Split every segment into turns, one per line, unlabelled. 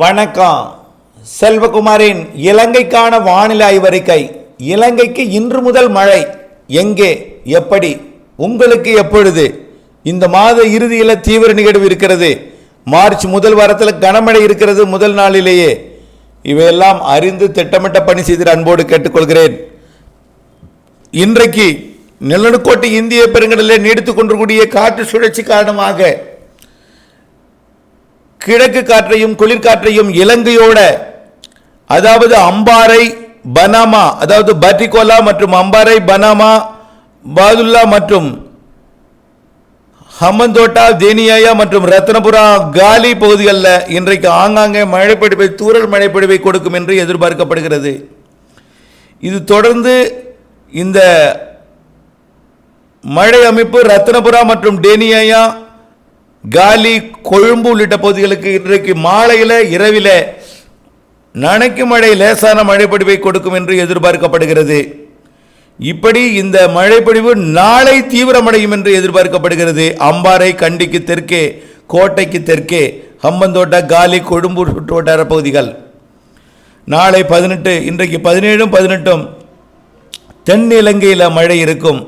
வணக்கம். செல்வகுமாரின் இலங்கைக்கான வானிலை ஆய்வறிக்கை. இலங்கைக்கு இன்று முதல் மழை. எங்கே எப்படி உங்களுக்கு எப்பொழுது? இந்த மாத இறுதியில் தீவிர நிகழ்வு இருக்கிறது. மார்ச் முதல் வாரத்தில் கனமழை இருக்கிறது முதல் நாளிலேயே. இவையெல்லாம் அறிந்து திட்டமிட்ட பணி செய்து அன்போடு கேட்டுக்கொள்கிறேன். இன்றைக்கு நிலநடுக்கோட்டை இந்திய பெருங்கடலில் நீடித்துக் கொண்டிருக்கூடிய காற்று சுழற்சி காரணமாக கிழக்கு காற்றையும் குளிர்காற்றையும் இலங்கையோட அதாவது அம்பாறை பனாமா அதாவது பட்டிகோலா மற்றும் அம்பாறை பனாமா பாதுல்லா மற்றும் ஹம்மந்தோட்டா தேனியாயா மற்றும் ரத்னபுரா காலி பகுதிகளில் இன்றைக்கு ஆங்காங்கே மழைப்பிடிப்பை தூரல் மழைப்பொழிவை கொடுக்கும் என்று எதிர்பார்க்கப்படுகிறது. இது தொடர்ந்து இந்த மழை அமைப்பு ரத்னபுரா மற்றும் டேனியாயா காலி கொழும்பு உள்ளிட்ட பகுதிகளுக்கு இன்றைக்கு மாலையில் இரவில் நனைக்கும் மழை லேசான மழைப்பொடிவை கொடுக்கும் என்று எதிர்பார்க்கப்படுகிறது. இப்படி இந்த மழைப்பொழிவு நாளை தீவிரமடையும் என்று எதிர்பார்க்கப்படுகிறது. அம்பாறை கண்டிக்கு தெற்கே கோட்டைக்கு தெற்கே ஹம்பந்தோட்டா காலி கொழும்பு சுற்றுவட்டார பகுதிகள். நாளை பதினெட்டு இன்றைக்கு பதினேழும் பதினெட்டும் தென் இலங்கையில் மழை இருக்கும்.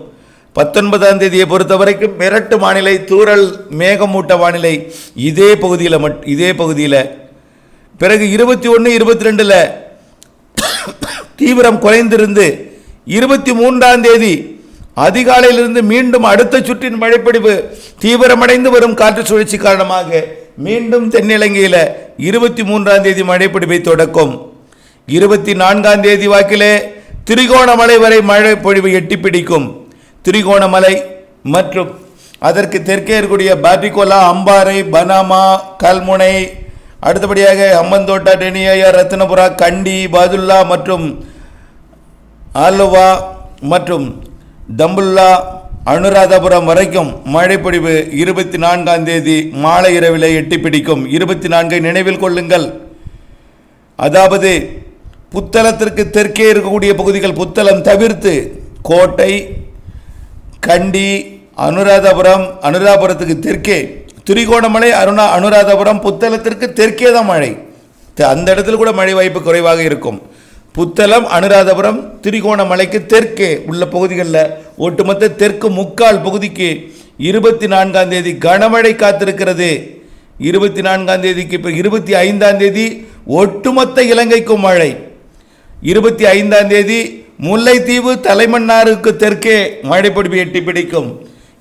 பத்தொன்பதாம் தேதியை பொறுத்த வரைக்கும் மிரட்டு வானிலை தூறல் மேகமூட்ட வானிலை இதே பகுதியில் மட் இதே பகுதியில். பிறகு இருபத்தி ஒன்று இருபத்தி ரெண்டில் தீவிரம் குறைந்திருந்து இருபத்தி மூன்றாம் தேதி அதிகாலையிலிருந்து மீண்டும் அடுத்த சுற்றின் மழைப்பிடிவு தீவிரமடைந்து வரும் காற்று சுழற்சி காரணமாக மீண்டும் தென்னிலங்கையில் இருபத்தி மூன்றாம் தேதி மழைப்பிடிவை தொடக்கும். இருபத்தி நான்காம் தேதி வாக்கிலே திரிகோணமலை வரை மழை பொழிவு எட்டி பிடிக்கும். திரிகோணமலை மற்றும் அதற்கு தெற்கே இருக்கக்கூடிய பாட்டிகோலா அம்பாறை பனாமா கல்முனை அடுத்தபடியாக அம்மந்தோட்டா டெனியா ரத்னபுரா கண்டி பாதுல்லா மற்றும் ஆலுவா மற்றும் தம்புல்லா அனுராதபுரம் வரைக்கும் மழைப்பொழிவு இருபத்தி நான்காம் தேதி மாலை இரவில் எட்டி பிடிக்கும் இருபத்தி நான்கை நினைவில் கொள்ளுங்கள். அதாவது புத்தளத்திற்கு தெற்கே இருக்கக்கூடிய பகுதிகள் புத்தளம் தவிர்த்து கோட்டை கண்டி அனுராதபுரம் அனுராதபுரத்துக்கு தெற்கே திரிகோணமலை அருணா அனுராதபுரம் புத்தளத்திற்கு தெற்கே தான் மழை. அந்த இடத்துல கூட மழை வாய்ப்பு குறைவாக இருக்கும். புத்தளம் அனுராதபுரம் திரிகோணமலைக்கு தெற்கே உள்ள பகுதிகளில் ஒட்டுமொத்த தெற்கு முக்கால் பகுதிக்கு இருபத்தி நான்காம் தேதி கனமழை காத்திருக்கிறது. இருபத்தி நான்காம் தேதிக்கு இப்போ இருபத்தி ஐந்தாம் தேதி ஒட்டுமொத்த இலங்கைக்கும் மழை. இருபத்தி ஐந்தாம் தேதி முல்லைத்தீவு தலைமன்னாருக்கு தெற்கே மழைப்பொடிவு எட்டி பிடிக்கும்.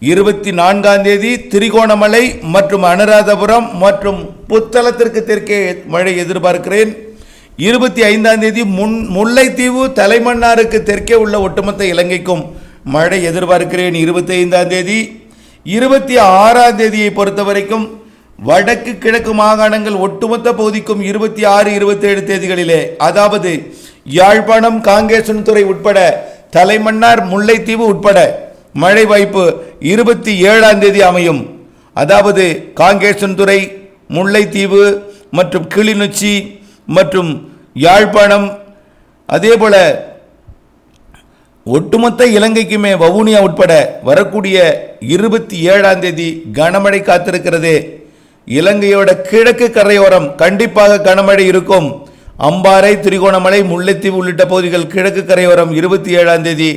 இருபத்தி நான்காம் தேதி திரிகோணமலை மற்றும் அனுராதபுரம் மற்றும் புத்தளத்திற்கு தெற்கே மழை எதிர்பார்க்கிறேன். இருபத்தி ஐந்தாம் தேதி முன் முல்லைத்தீவு தலைமன்னாருக்கு தெற்கே உள்ள ஒட்டுமொத்த இலங்கைக்கும் மழை எதிர்பார்க்கிறேன். இருபத்தி ஐந்தாம் தேதி இருபத்தி ஆறாம் தேதியை பொறுத்த வரைக்கும் வடக்கு கிழக்கு மாகாணங்கள் ஒட்டுமொத்த பகுதிக்கும் இருபத்தி ஆறு இருபத்தேழு தேதிகளிலே அதாவது யாழ்ப்பாணம் காங்கேசன்துறை உட்பட தலைமன்னார் முல்லைத்தீவு உட்பட மழை வாய்ப்பு இருபத்தி ஏழாம் தேதி அமையும். அதாவது காங்கேசன்துறை முல்லைத்தீவு மற்றும் கிளிநொச்சி மற்றும் யாழ்ப்பாணம். அதேபோல ஒட்டுமொத்த இலங்கைக்குமே வவுனியா உட்பட வரக்கூடிய இருபத்தி ஏழாம் தேதி கனமழை காத்திருக்கிறது. இலங்கையோட கிழக்கு கரையோரம் கண்டிப்பாக கனமழை இருக்கும். அம்பாறை திரிகோணமலை முல்லைத்தீவு உள்ளிட்ட பகுதிகள் கிழக்கு கரையோரம் இருபத்தி ஏழாம் தேதி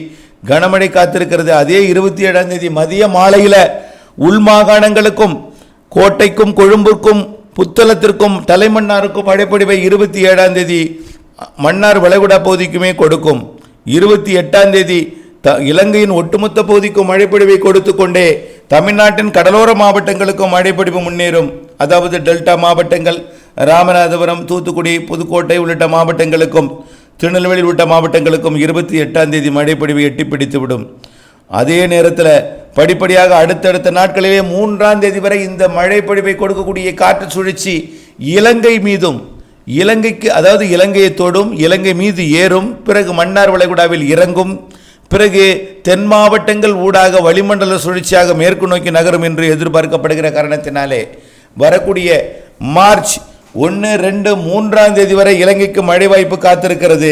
கனமழை காத்திருக்கிறது. அதே இருபத்தி ஏழாம் தேதி மதிய மாலையில் உள் மாகாணங்களுக்கும் கோட்டைக்கும் கொழும்புக்கும் புத்தளத்திற்கும் தலைமன்னாருக்கும் மழைப்பொழிவை இருபத்தி ஏழாம் தேதி மன்னார் வளைகுடா பகுதிக்குமே கொடுக்கும். இருபத்தி எட்டாம் தேதி த இலங்கையின் ஒட்டுமொத்த பகுதிக்கும் மழைப்பொழிவை கொடுத்து கொண்டே தமிழ்நாட்டின் கடலோர மாவட்டங்களுக்கும் மழைப்பொழிவு முன்னேறும். அதாவது டெல்டா மாவட்டங்கள் ராமநாதபுரம் தூத்துக்குடி புதுக்கோட்டை உள்ளிட்ட மாவட்டங்களுக்கும் திருநெல்வேலி உள்ளிட்ட மாவட்டங்களுக்கும் இருபத்தி எட்டாம் தேதி மழைப்பொழிவு எட்டி பிடித்துவிடும். அதே நேரத்தில் படிப்படியாக அடுத்தடுத்த நாட்களிலே மூன்றாம் தேதி வரை இந்த மழைப்பொழிவை கொடுக்கக்கூடிய காற்று சுழற்சி இலங்கை மீதும் இலங்கைக்கு அதாவது இலங்கையை தொடும் இலங்கை மீது ஏறும் பிறகு மன்னார் வளைகுடாவில் இறங்கும் பிறகு தென் மாவட்டங்கள் ஊடாக வளிமண்டல சுழற்சியாக மேற்கு நோக்கி நகரும் என்று எதிர்பார்க்கப்படுகிற காரணத்தினாலே வரக்கூடிய மார்ச் ஒன்று ரெண்டு மூன்றாம் தேதி வரை இலங்கைக்கு மழை வாய்ப்பு காத்திருக்கிறது.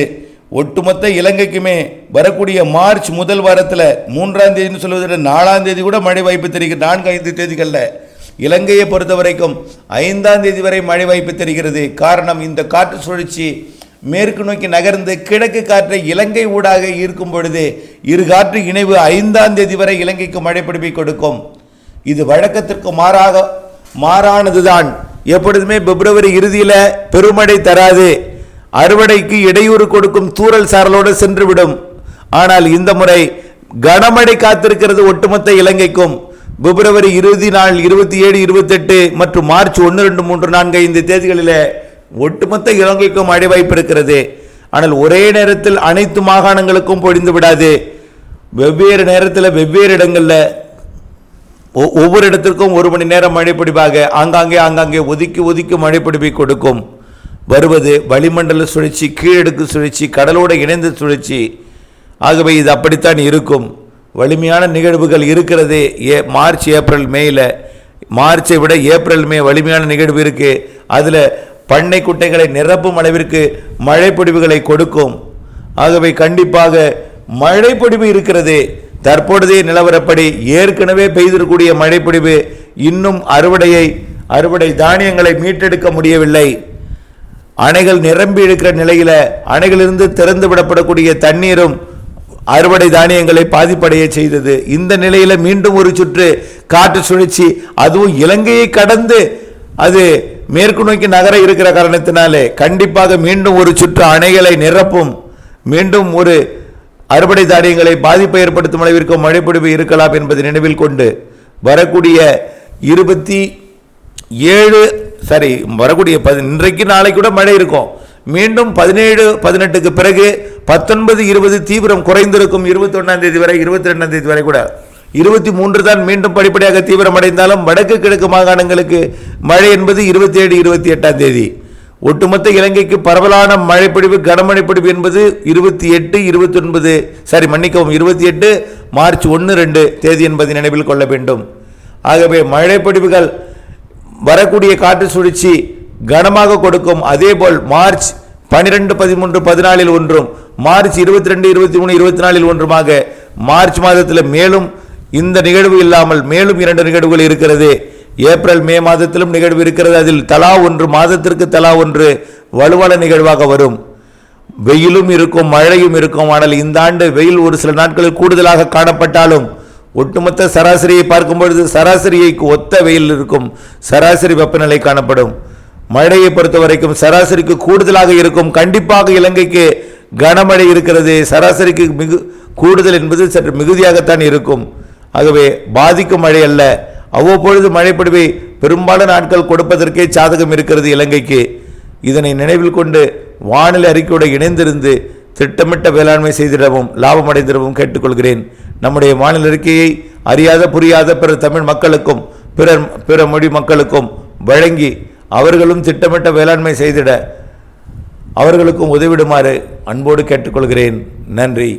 ஒட்டுமொத்த இலங்கைக்குமே வரக்கூடிய மார்ச் முதல் வாரத்தில் மூன்றாம் தேதின்னு சொல்வதில் நாலாம் தேதி கூட மழை வாய்ப்பு தெரிகிறது. நான்கு ஐந்து தேதிகளில். இலங்கையை பொறுத்த வரைக்கும் ஐந்தாம் தேதி வரை மழை வாய்ப்பு தெரிகிறது. காரணம் இந்த காற்று சுழற்சி மேற்கு நோக்கி நகர்ந்து கிழக்கு காற்றை இலங்கை ஊடாக ஈர்க்கும் பொழுது இரு காற்று இணைவு ஐந்தாம் தேதி வரை இலங்கைக்கு மழை பிடிப்பை கொடுக்கும். இது வழக்கத்திற்கு மாறாக மாறானதுதான். எப்பொழுதுமே பிப்ரவரி இறுதியில் பெருமழை தராது. அறுவடைக்கு இடையூறு கொடுக்கும் தூரல் சாரலோடு சென்றுவிடும். ஆனால் இந்த முறை கனமழை காத்திருக்கிறது ஒட்டுமொத்த இலங்கைக்கும். பிப்ரவரி இறுதி நாள் இருபத்தி ஏழு இருபத்தெட்டு மற்றும் மார்ச் ஒன்று ரெண்டு மூன்று நான்கு ஐந்து தேதிகளில் ஒட்டுமொத்த இலங்கைக்கும் மழை வாய்ப்பு இருக்கிறது. ஆனால் ஒரே நேரத்தில் அனைத்து மாகாணங்களுக்கும் பொழிந்து விடாது. வெவ்வேறு நேரத்தில் வெவ்வேறு இடங்களில் ஒவ்வொரு இடத்திற்கும் ஒரு மணி நேரம் மழைப்பிடிப்பாக ஆங்காங்கே ஆங்காங்கே ஒதுக்கி ஒதுக்கி மழைப்பிடிப்பை கொடுக்கும். வருவது வளிமண்டல சுழற்சி கீழடுக்கு சுழற்சி கடலோடு இணைந்த சுழற்சி. ஆகவே இது அப்படித்தான் இருக்கும். வலிமையான நிகழ்வுகள் இருக்கிறது ஏ மார்ச் ஏப்ரல் மேயில் மார்ச்சை விட ஏப்ரல் மே வலிமையான நிகழ்வு இருக்கு. அதில் பண்ணை குட்டைகளை நிரப்பும் அளவிற்கு மழைப்பொடிவுகளை கொடுக்கும். ஆகவே கண்டிப்பாக மழைப்பொடிவு இருக்கிறது தற்பொழுதைய நிலவரப்படி ஏற்கனவே பெய்திருக்கூடிய மழைப்பொழிவு இன்னும் அறுவடையை அறுவடை தானியங்களை மீட்டெடுக்க முடியவில்லை. அணைகள் நிரம்பி இருக்கிற நிலையில் அணைகளிலிருந்து திறந்து விடப்படக்கூடிய தண்ணீரும் அறுவடை தானியங்களை பாதிப்படைய செய்தது. இந்த நிலையில் மீண்டும் ஒரு சுற்று காற்று சுழற்சி அதுவும் இலங்கையை கடந்து அது மேற்கு நோக்கி நகர இருக்கிற காரணத்தினாலே கண்டிப்பாக மீண்டும் ஒரு சுற்று அணைகளை நிரப்பும். மீண்டும் ஒரு அறுவடை தானியங்களை பாதிப்பை ஏற்படுத்தும் அளவிற்கு மழைப்பொழிவு இருக்கலாம் என்பதை நினைவில் கொண்டு வரக்கூடிய இருபத்தி ஏழு சரி வரக்கூடிய பதி இன்றைக்கு நாளைக்கு கூட மழை இருக்கும். மீண்டும் பதினேழு பதினெட்டுக்கு பிறகு பத்தொன்பது இருபது தீவிரம் குறைந்திருக்கும். இருபத்தி ஒன்றாம் தேதி வரை இருபத்தி ரெண்டாம் தேதி வரை கூட. இருபத்தி மூன்று தான் மீண்டும் படிப்படியாக தீவிரமடைந்தாலும் வடக்கு கிழக்கு மாகாணங்களுக்கு மழை என்பது இருபத்தி ஏழு இருபத்தி எட்டாம் தேதி. ஒட்டுமொத்த இலங்கைக்கு பரவலான மழைப்பொழிவு கனமழைப்பொழிவு என்பது இருபத்தி எட்டு இருபத்தி ஒன்பது சாரி மன்னிக்கவும் இருபத்தி எட்டு மார்ச் ஒன்று ரெண்டு தேதி என்பதை நினைவில் கொள்ள வேண்டும். ஆகவே மழைப்பொழிவுகள் வரக்கூடிய காற்று சுழற்சி கனமாக கொடுக்கும். அதேபோல் மார்ச் பனிரெண்டு பதிமூன்று பதினாலில் ஒன்றும் மார்ச் இருபத்தி ரெண்டு இருபத்தி மூணு இருபத்தி நாலில் ஒன்றுமாக மார்ச் மாதத்தில் மேலும் இந்த நிகழ்வு இல்லாமல் மேலும் இரண்டு நிகழ்வுகள் இருக்கிறது. ஏப்ரல் மே மாதத்திலும் நிகழ்வு இருக்கிறது. அதில் தலா ஒன்று மாதத்திற்கு தலா ஒன்று வலுவான நிகழ்வாக வரும். வெயிலும் இருக்கும் மழையும் இருக்கும். ஆனால் இந்த ஆண்டு வெயில் ஒரு சில நாட்களில் கூடுதலாக காணப்பட்டாலும் ஒட்டுமொத்த சராசரியை பார்க்கும் பொழுது சராசரிக்கு ஒத்த வெயில் இருக்கும். சராசரி வெப்பநிலை காணப்படும். மழையை பொறுத்த வரைக்கும் சராசரிக்கு கூடுதலாக இருக்கும். கண்டிப்பாக இலங்கைக்கு கனமழை இருக்கிறது. சராசரிக்கு மிகு கூடுதல் என்பது சற்று மிகுதியாகத்தான் இருக்கும். ஆகவே பாதிக்கும் மழை அல்ல. அவ்வப்பொழுது மழைப்பொழிவை பெரும்பாலான நாட்கள் கொடுப்பதற்கே சாதகம் இருக்கிறது இலங்கைக்கு. இதனை நினைவில் கொண்டு வானிலை அறிக்கையோடு இணைந்திருந்து திட்டமிட்ட வேளாண்மை செய்திடவும் லாபம் அடைந்திடவும் கேட்டுக்கொள்கிறேன். நம்முடைய வானிலை அறிக்கையை அறியாத புரியாத பிற தமிழ் மக்களுக்கும் பிறர் பிற மொழி மக்களுக்கும் வழங்கி அவர்களும் திட்டமிட்ட வேளாண்மை செய்திட அவர்களுக்கும் உதவிடுமாறு அன்போடு கேட்டுக்கொள்கிறேன். நன்றி.